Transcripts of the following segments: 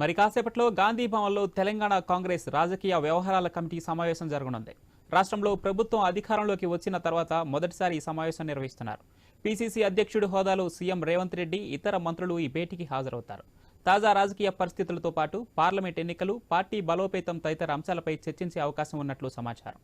మరి కాసేపట్లో గాంధీ భవన్లో తెలంగాణ కాంగ్రెస్ రాజకీయ వ్యవహారాల కమిటీ సమావేశం జరగనుంది. రాష్ట్రంలో ప్రభుత్వం అధికారంలోకి వచ్చిన తర్వాత మొదటిసారి ఈ సమావేశం నిర్వహిస్తున్నారు. పీసీసీ అధ్యక్షుడి హోదాలో సీఎం రేవంత్ రెడ్డి ఇతర మంత్రులు ఈ భేటీకి హాజరవుతారు. తాజా రాజకీయ పరిస్థితులతో పాటు పార్లమెంట్ ఎన్నికలు పార్టీ బలోపేతం తదితర అంశాలపై చర్చించే అవకాశం ఉన్నట్లు సమాచారం.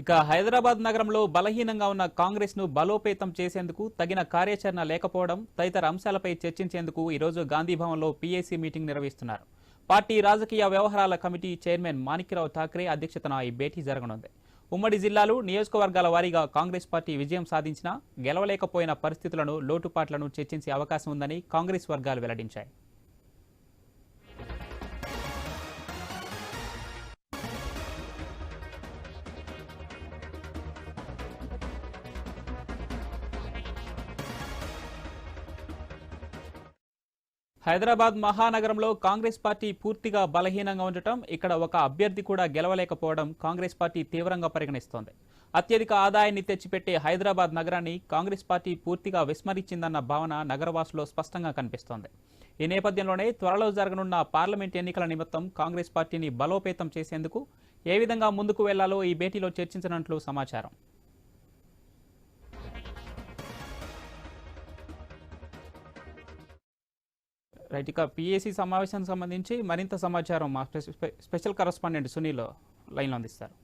ఇక హైదరాబాద్ నగరంలో బలహీనంగా ఉన్న కాంగ్రెస్ను బలోపేతం చేసేందుకు తగిన కార్యాచరణ లేకపోవడం తదితర అంశాలపై చర్చించేందుకు ఈరోజు గాంధీభవన్లో పీఏసీ మీటింగ్ నిర్వహిస్తున్నారు. పార్టీ రాజకీయ వ్యవహారాల కమిటీ చైర్మన్ మాణిక్యరావు ఠాక్రే అధ్యక్షతన ఈ భేటీ జరగనుంది. ఉమ్మడి జిల్లాలు నియోజకవర్గాల వారీగా కాంగ్రెస్ పార్టీ విజయం సాధించినా గెలవలేకపోయిన పరిస్థితులను లోటుపాట్లను చర్చించే అవకాశం ఉందని కాంగ్రెస్ వర్గాలు వెల్లడించాయి. హైదరాబాద్ మహానగరంలో కాంగ్రెస్ పార్టీ పూర్తిగా బలహీనంగా ఉండటం ఇక్కడ ఒక అభ్యర్థి కూడా గెలవలేకపోవడం కాంగ్రెస్ పార్టీ తీవ్రంగా పరిగణిస్తోంది. అత్యధిక ఆదాయాన్ని తెచ్చిపెట్టే హైదరాబాద్ నగరాన్ని కాంగ్రెస్ పార్టీ పూర్తిగా విస్మరించిందన్న భావన నగరవాసులో స్పష్టంగా కనిపిస్తోంది. ఈ నేపథ్యంలోనే త్వరలో జరగనున్న పార్లమెంట్ ఎన్నికల నిమిత్తం కాంగ్రెస్ పార్టీని బలోపేతం చేసేందుకు ఏ విధంగా ముందుకు వెళ్ళాలో ఈ భేటీలో చర్చించనున్నట్లు సమాచారం. రైట్ ఇక పిఏసీ సమావేశానికి సంబంధించి మరింత సమాచారం మా స్పెషల్ కరస్పాండెంట్ సునీల్ లైన్లో అందిస్తారు.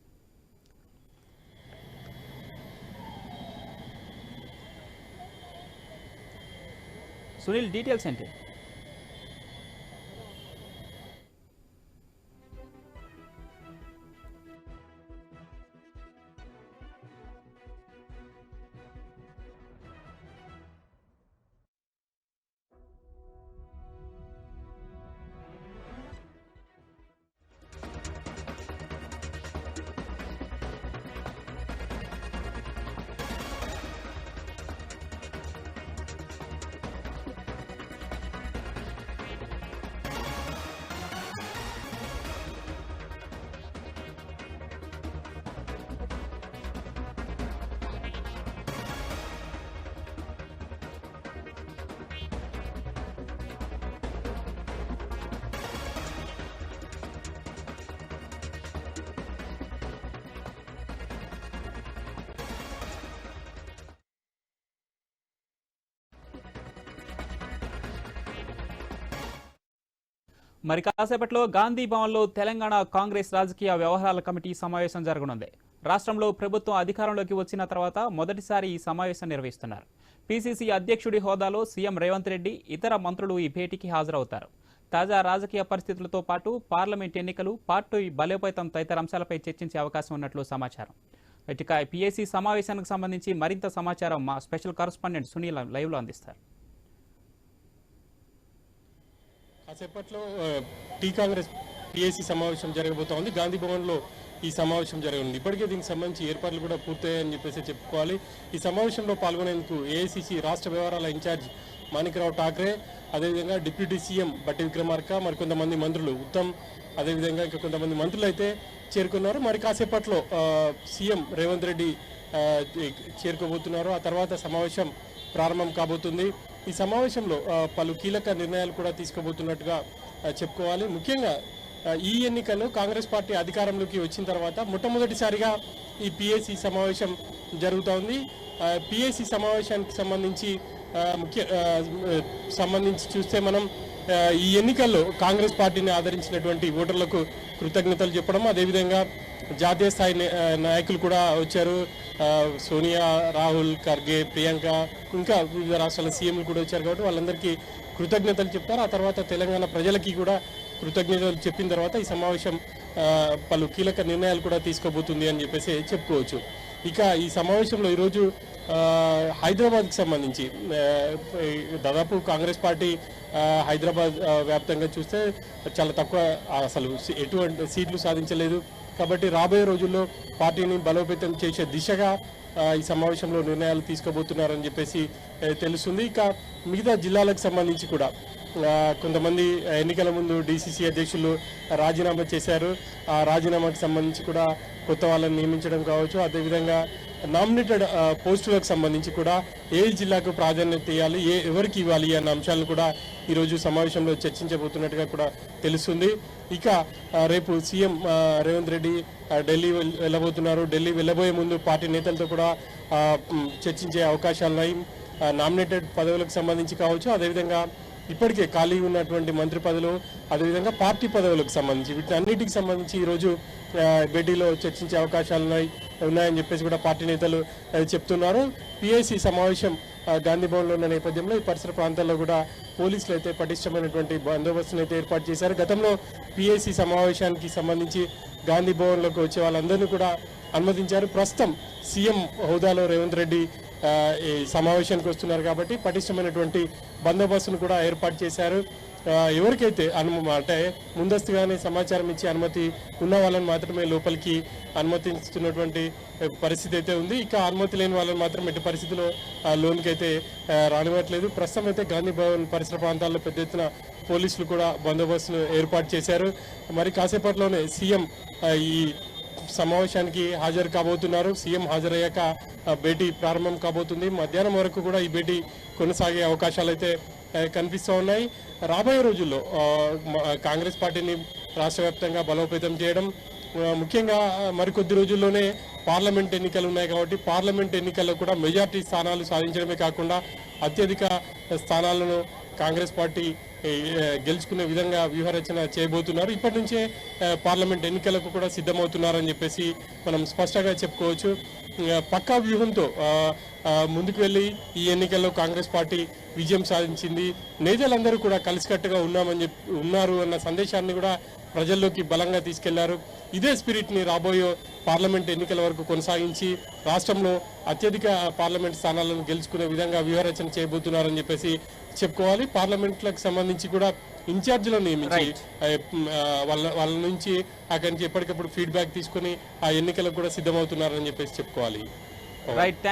సునీల్ డీటెయిల్స్ ఏంటి? మరి కాసేపట్లో గాంధీ భవన్లో తెలంగాణ కాంగ్రెస్ రాజకీయ వ్యవహారాల కమిటీ సమావేశం జరగనుంది. రాష్ట్రంలో ప్రభుత్వం అధికారంలోకి వచ్చిన తర్వాత మొదటిసారి ఈ సమావేశం నిర్వహిస్తున్నారు. పీసీసీ అధ్యక్షుడి హోదాలో సీఎం రేవంత్ రెడ్డి ఇతర మంత్రులు ఈ భేటీకి హాజరవుతారు. తాజా రాజకీయ పరిస్థితులతో పాటు పార్లమెంట్ ఎన్నికలు పార్టీ బలోపేతం తదితర అంశాలపై చర్చించే అవకాశం ఉన్నట్లు సమాచారం. ఇటుక పీఏసీ సమావేశానికి సంబంధించి మరింత సమాచారం మా స్పెషల్ కరస్పాండెంట్ సునీల్ లైవ్లో అందిస్తారు. కాసేపట్లో టీ కాంగ్రెస్ పిఎస్సి సమావేశం జరగబోతోంది. గాంధీ భవన్లో ఈ సమావేశం జరగనుంది. ఇప్పటికే దీనికి సంబంధించి ఏర్పాట్లు కూడా పూర్తయ్యాయని చెప్పేసి చెప్పుకోవాలి. ఈ సమావేశంలో పాల్గొనేందుకు ఏఐసిసి రాష్ట్ర వ్యవహారాల ఇన్ఛార్జ్ మాణిక్రావు ఠాక్రే అదేవిధంగా డిప్యూటీ సీఎం బట్టి విక్రమార్క మరికొంతమంది మంత్రులు ఉత్తమ్ అదేవిధంగా ఇంకా కొంతమంది మంత్రులు అయితే చేరుకున్నారు. మరి కాసేపట్లో సీఎం రేవంత్ రెడ్డి చేరుకోబోతున్నారు. ఆ తర్వాత సమావేశం ప్రారంభం కాబోతుంది. ఈ సమావేశంలో పలు కీలక నిర్ణయాలు కూడా తీసుకోబోతున్నట్టుగా చెప్పుకోవాలి. ముఖ్యంగా ఈ ఎన్నికల్లో కాంగ్రెస్ పార్టీ అధికారంలోకి వచ్చిన తర్వాత మొట్టమొదటిసారిగా ఈ పిఎస్సి సమావేశం జరుగుతోంది. పిఎస్సి సమావేశానికి సంబంధించి ముఖ్య సంబంధించి చూస్తే మనం ఈ ఎన్నికల్లో కాంగ్రెస్ పార్టీని ఆదరించినటువంటి ఓటర్లకు కృతజ్ఞతలు చెప్పడం అదేవిధంగా జాతీయ స్థాయి నాయకులు కూడా వచ్చారు. సోనియా రాహుల్ ఖర్గే ప్రియాంక ఇంకా వివిధ రాష్ట్రాల సీఎంలు కూడా వచ్చారు కాబట్టి వాళ్ళందరికీ కృతజ్ఞతలు చెప్తారు. ఆ తర్వాత తెలంగాణ ప్రజలకి కూడా కృతజ్ఞతలు చెప్పిన తర్వాత ఈ సమావేశం పలు కీలక నిర్ణయాలు కూడా తీసుకోబోతుంది అని చెప్పేసి చెప్పుకోవచ్చు. ఇక ఈ సమావేశంలో ఈరోజు హైదరాబాద్కి సంబంధించి దాదాపు కాంగ్రెస్ పార్టీ హైదరాబాద్ వ్యాప్తంగా చూస్తే చాలా తక్కువ అసలు ఎటువంటి సీట్లు సాధించలేదు. కాబట్టి రాబోయే రోజుల్లో పార్టీని బలోపేతం చేసే దిశగా ఈ సమావేశంలో నిర్ణయాలు తీసుకోబోతున్నారని చెప్పేసి తెలుస్తుంది. ఇక మిగతా జిల్లాలకు సంబంధించి కూడా కొంతమంది ఎన్నికల ముందు డీసీసీ అధ్యక్షులు రాజీనామా చేశారు. ఆ రాజీనామాకు సంబంధించి కూడా కొత్త వాళ్ళని నియమించడం కావచ్చు. అదేవిధంగా నామినేటెడ్ పోస్టులకు సంబంధించి కూడా ఏ జిల్లాకు ప్రాధాన్యత ఇవ్వాలి ఏ ఎవరికి ఇవ్వాలి అన్న అంశాలను కూడా ఈరోజు సమావేశంలో చర్చించబోతున్నట్టుగా కూడా తెలుస్తుంది. ఇక రేపు సీఎం రేవంత్ రెడ్డి ఢిల్లీ వెళ్ళబోతున్నారు. ఢిల్లీ వెళ్ళబోయే ముందు పార్టీ నేతలతో కూడా చర్చించే అవకాశాలున్నాయి నామినేటెడ్ పదవులకు సంబంధించి కావచ్చు అదేవిధంగా ఇప్పటికే ఖాళీ ఉన్నటువంటి మంత్రి పదవులు అదేవిధంగా పార్టీ పదవులకు సంబంధించి వీటన్నిటికి సంబంధించి ఈరోజు భేటీలో చర్చించే అవకాశాలు ఉన్నాయి. ఉన్నాయని చెప్పేసి కూడా పార్టీ నేతలు చెప్తున్నారు. పిఐసి సమావేశం గాంధీ భవన్లో ఉన్న నేపథ్యంలో ఈ పరిసర ప్రాంతాల్లో కూడా పోలీసులు అయితే పటిష్టమైనటువంటి బందోబస్తును అయితే ఏర్పాటు చేశారు. గతంలో పిఐసి సమావేశానికి సంబంధించి గాంధీ భవన్లోకి వచ్చే వాళ్ళందరినీ కూడా అనుమతించారు. ప్రస్తుతం సీఎం హోదాలో రేవంత్ రెడ్డి ఈ సమావేశానికి వస్తున్నారు కాబట్టి పటిష్టమైనటువంటి బందోబస్తును కూడా ఏర్పాటు చేశారు. ఎవరికైతే అనుమ అంటే ముందస్తుగానే సమాచారం ఇచ్చి అనుమతి ఉన్న వాళ్ళని మాత్రమే లోపలికి అనుమతిస్తున్నటువంటి పరిస్థితి అయితే ఉంది. ఇక అనుమతి లేని వాళ్ళని మాత్రం ఎట్టి పరిస్థితిలో లోన్కి అయితే రానివ్వట్లేదు. ప్రస్తుతం అయితే గాంధీ భవన్ పరిసర ప్రాంతాల్లో పెద్ద ఎత్తున పోలీసులు కూడా బందోబస్తును ఏర్పాటు చేశారు. మరి కాసేపట్లోనే సీఎం ఈ సమావేశానికి హాజరు కాబోతున్నారు. సీఎం హాజరయ్యాక భేటీ ప్రారంభం కాబోతుంది. మధ్యాహ్నం వరకు కూడా ఈ భేటీ కొనసాగే అవకాశాలు అయితే కనిపిస్తూ ఉన్నాయి. రాబోయే రోజుల్లో కాంగ్రెస్ పార్టీని రాష్ట్ర వ్యాప్తంగా బలోపేతం చేయడం ముఖ్యంగా మరికొద్ది రోజుల్లోనే పార్లమెంట్ ఎన్నికలు ఉన్నాయి కాబట్టి పార్లమెంట్ ఎన్నికల్లో కూడా మెజార్టీ స్థానాలు సాధించడమే కాకుండా అత్యధిక స్థానాలను కాంగ్రెస్ పార్టీ గెలుచుకునే విధంగా వ్యూహరచన చేయబోతున్నారు. ఇప్పటి నుంచే పార్లమెంట్ ఎన్నికలకు కూడా సిద్ధమవుతున్నారని చెప్పేసి మనం స్పష్టంగా చెప్పుకోవచ్చు. పక్కా వ్యూహంతో ఆ, ముందుకు వెళ్ళి ఈ ఎన్నికల్లో కాంగ్రెస్ పార్టీ విజయం సాధించింది. నేతలందరూ కూడా కలిసికట్టుగా ఉన్నామని చెప్పి ఉన్నారు అన్న సందేశాన్ని కూడా ప్రజల్లోకి బలంగా తీసుకెళ్ళారు. ఇదే స్పిరిట్ని రాబోయే పార్లమెంట్ ఎన్నికల వరకు కొనసాగించి రాష్ట్రంలో అత్యధిక పార్లమెంట్ స్థానాలను గెలుచుకునే విధంగా వ్యూహరచన చేయబోతున్నారని చెప్పేసి చెప్పుకోవాలి. పార్లమెంట్లకు సంబంధించి కూడా ఇన్ఛార్జీలను నియమించి వాళ్ళ వాళ్ళ నుంచి అక్కడి నుంచి ఎప్పటికప్పుడు ఫీడ్బ్యాక్ తీసుకుని ఆ ఎన్నికలకు కూడా సిద్ధమవుతున్నారని చెప్పేసి చెప్పుకోవాలి. రైట్